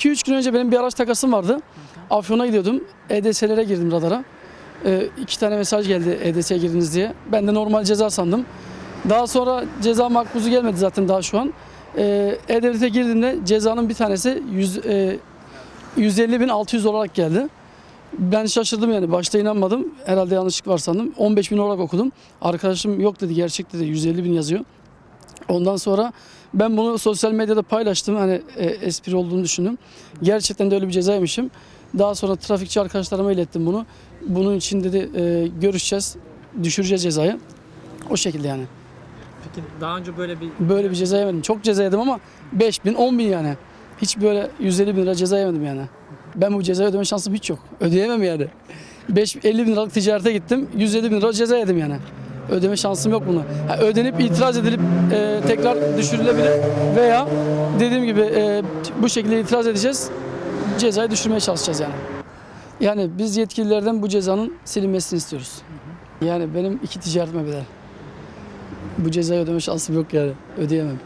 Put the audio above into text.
2-3 gün önce benim bir araç takasım vardı. Afyon'a gidiyordum. EDS'lere girdim radara. Ee, iki tane mesaj geldi EDS'ye girdiniz diye. Ben de normal ceza sandım. Daha sonra ceza makbuzu gelmedi zaten daha şu an. Ee, E-Devlet'e girdiğimde cezanın bir tanesi 100, e, 150.600 olarak geldi. Ben şaşırdım yani başta inanmadım. Herhalde yanlışlık var sandım. 15 bin olarak okudum. Arkadaşım yok dedi gerçek dedi 150 bin yazıyor. Ondan sonra ben bunu sosyal medyada paylaştım. Hani e, espri olduğunu düşündüm. Gerçekten de öyle bir cezaymışım. Daha sonra trafikçi arkadaşlarıma ilettim bunu. Bunun için dedi e, görüşeceğiz, düşüreceğiz cezayı. O şekilde yani. Peki daha önce böyle bir Böyle bir ceza yemedim. Çok ceza yedim ama 5 bin, 10 bin yani. Hiç böyle 150 bin lira ceza yemedim yani. Ben bu cezayı ödeme şansım hiç yok. Ödeyemem yani. 5, 50 bin liralık ticarete gittim. 150 bin lira ceza yedim yani. Ödeme şansım yok bunu. Ha, ödenip itiraz edilip e, tekrar düşürülebilir veya dediğim gibi e, bu şekilde itiraz edeceğiz. Cezayı düşürmeye çalışacağız yani. Yani biz yetkililerden bu cezanın silinmesini istiyoruz. Yani benim iki ticaretime bedel. Bu cezayı ödeme şansım yok yani. Ödeyemem.